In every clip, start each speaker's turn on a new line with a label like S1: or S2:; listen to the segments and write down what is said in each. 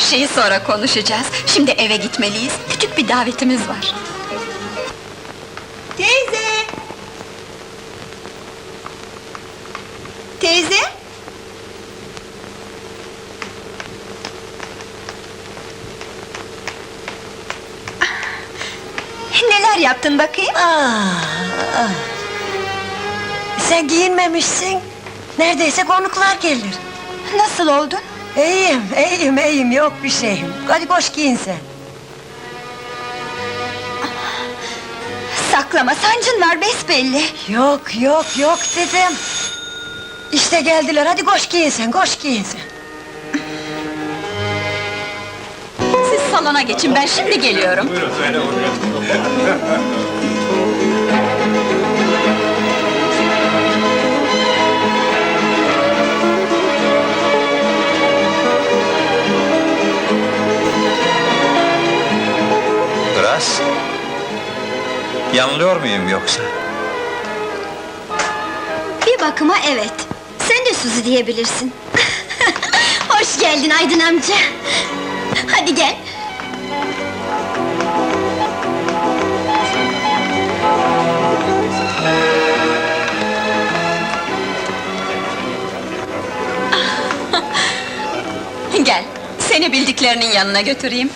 S1: şeyi sonra konuşacağız. Şimdi eve gitmeliyiz. Küçük bir davetimiz var.
S2: Teyze! Teyze? Neler yaptın bakayım?
S3: Ah, ah. Sen giyinmemişsin. Neredeyse konuklar gelir.
S2: Nasıl oldun?
S3: İyiyim, iyiyim, iyiyim. Yok bir şeyim. Hadi koş giyin sen.
S2: Saklama, sancın var besbelli.
S3: Yok, yok, yok dedim. İşte geldiler. Hadi koş giyin sen, koş giyin sen.
S1: Siz salona geçin, ben şimdi geliyorum.
S4: Biraz. Muyum yoksa?
S5: Bir bakıma evet. Sen de Suzi diyebilirsin. Hoş geldin Aydın amca. Hadi gel.
S1: Gel, seni bildiklerinin yanına götüreyim.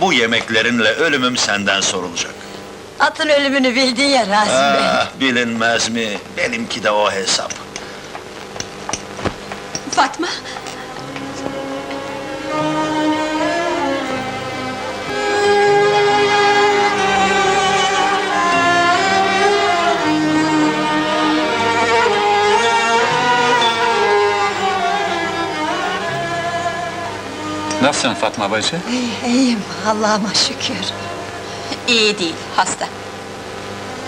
S4: Bu yemeklerinle ölümüm senden sorulacak.
S3: Atın ölümünü bildin ya Rasim Bey.
S4: Ah, bilinmez mi? Benimki de o hesap.
S1: Fatma,
S6: Nasılsın Fatma bacı?
S3: İyi, iyiyim, Allah'ıma şükür.
S1: İyi değil, hasta.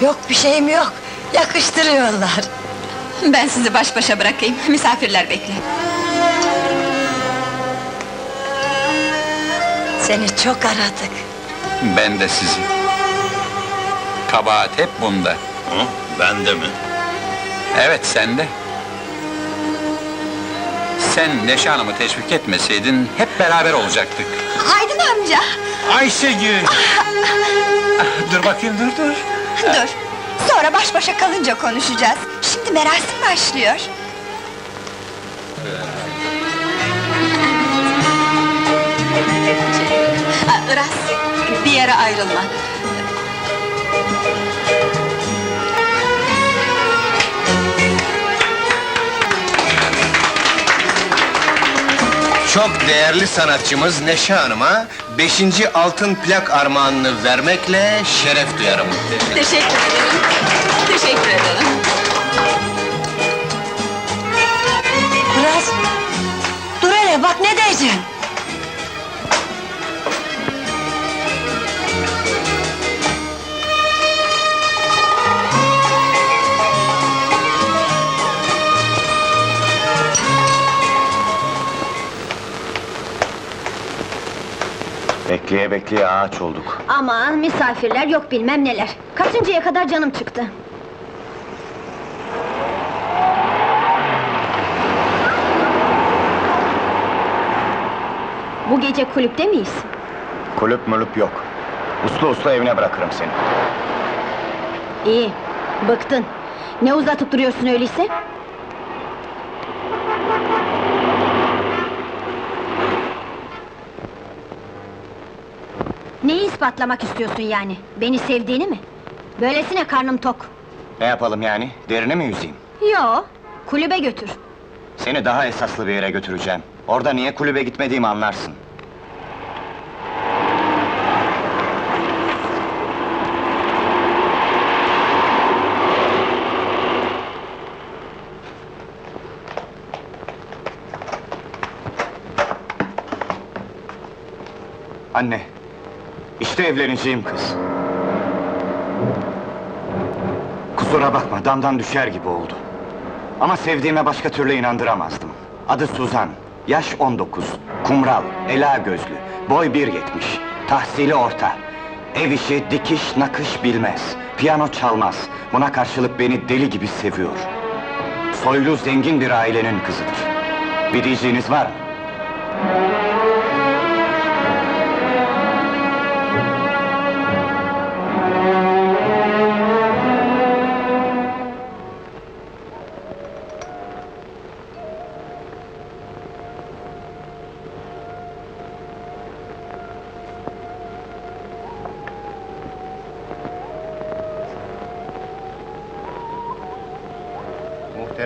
S3: Yok bir şeyim yok. Yakıştırıyorlar.
S1: Ben sizi baş başa bırakayım, misafirler bekler.
S3: Seni çok aradık.
S6: Ben de sizi. Kabahat hep bunda.
S4: Hı? Ben de mi?
S6: Evet sende. Sen Neşe Hanım'ı teşvik etmeseydin hep beraber olacaktık.
S2: Aydın amca!
S6: Ayşegül! dur bakayım dur dur.
S2: Dur, sonra baş başa kalınca konuşacağız. Şimdi merasim başlıyor.
S1: Iras, bir yere ayrılma.
S7: Çok değerli sanatçımız Neşe Hanım'a 5. altın plak armağanını vermekle şeref duyarım.
S1: Teşekkür ederim.
S7: Bekleye bekleye ağaç olduk.
S5: Aman misafirler yok bilmem neler. Kaçıncıya kadar canım çıktı. Bu gece kulüpte miyiz?
S7: Kulüp mülüp yok. Uslu uslu evine bırakırım seni.
S5: İyi, bıktın. Ne uzatıp duruyorsun öyleyse? Neyi ispatlamak istiyorsun yani? Beni sevdiğini mi? Böylesine karnım tok.
S7: Ne yapalım yani? Derine mi yüzeyim?
S5: Yo, kulübe götür.
S7: Seni daha esaslı bir yere götüreceğim. Orada niye kulübe gitmediğimi anlarsın. Anne, işte evleneceğim kız. Kusura bakma, damdan düşer gibi oldu. Ama sevdiğime başka türlü inandıramazdım. Adı Suzan, yaş 19, kumral, ela gözlü, boy 1.70, tahsili orta. Ev işi, dikiş, nakış bilmez, piyano çalmaz. Buna karşılık beni deli gibi seviyor. Soylu, zengin bir ailenin kızıdır. Bir diyeceğiniz var mı?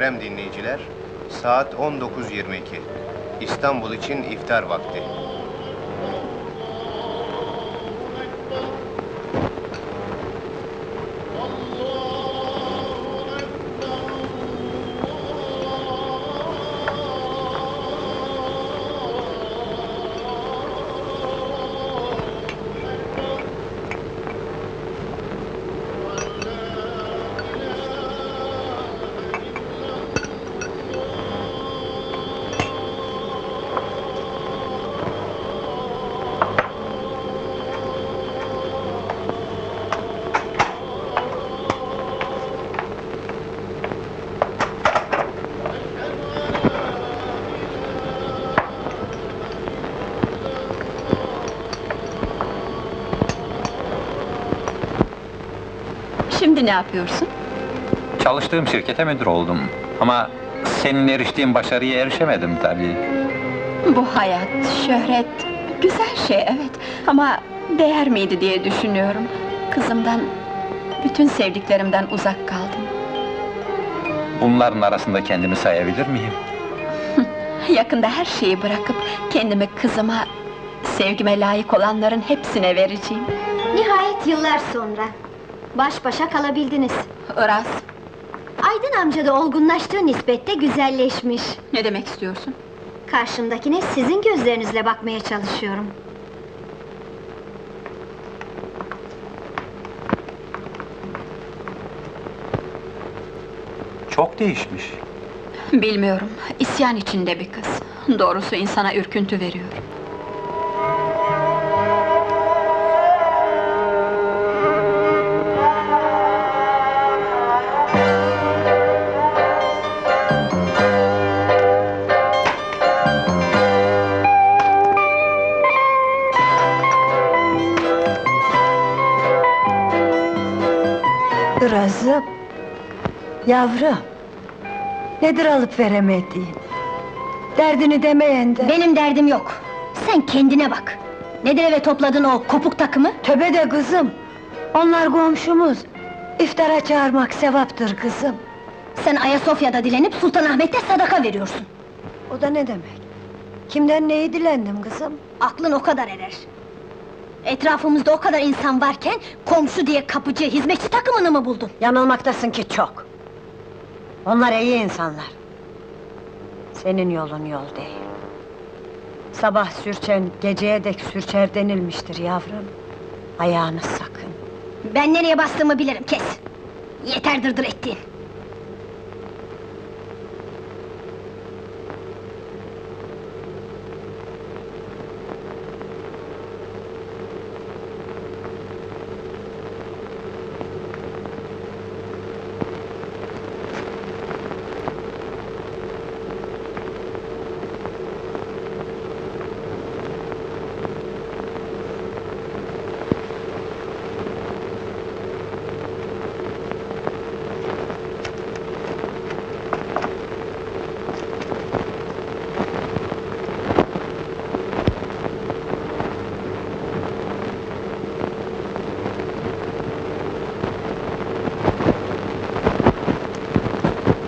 S8: Muhterem dinleyiciler, saat 19.22. İstanbul için iftar vakti.
S1: Şimdi ne yapıyorsun?
S6: Çalıştığım şirkete müdür oldum. Ama senin eriştiğin başarıya erişemedim tabii.
S1: Bu hayat, şöhret, güzel şey evet. Ama değer miydi diye düşünüyorum. Kızımdan, bütün sevdiklerimden uzak kaldım.
S6: Bunların arasında kendimi sayabilir miyim?
S1: Yakında her şeyi bırakıp kendimi kızıma, sevgime layık olanların hepsine vereceğim.
S5: Nihayet yıllar sonra. Baş başa kalabildiniz.
S1: Iraz,
S5: Aydın amca da olgunlaştığı nispette güzelleşmiş.
S1: ne demek istiyorsun?
S5: Karşımdakine sizin gözlerinizle bakmaya çalışıyorum.
S6: Çok değişmiş.
S1: Bilmiyorum, isyan içinde bir kız. Doğrusu insana ürküntü veriyor.
S3: Yavrum. Nedir alıp veremediğin? Derdini demeyen de...
S5: Benim derdim yok. Sen kendine bak. Neden eve topladın o kopuk takımı?
S3: Töbe de kızım. Onlar komşumuz. İftara çağırmak sevaptır kızım.
S5: Sen Ayasofya'da dilenip Sultanahmet'te sadaka veriyorsun.
S3: O da ne demek? Kimden neyi dilendim kızım?
S5: Aklın o kadar erer. Etrafımızda o kadar insan varken, komşu diye kapıcı, hizmetçi takımını mı buldun?
S3: Yanılmaktasın ki çok. Onlar iyi insanlar. Senin yolun yol değil. Sabah sürçen, geceye dek sürçer denilmiştir yavrum. Ayağını sakın.
S5: Ben nereye bastığımı bilirim, kes! Yeter dırdır ettiğin!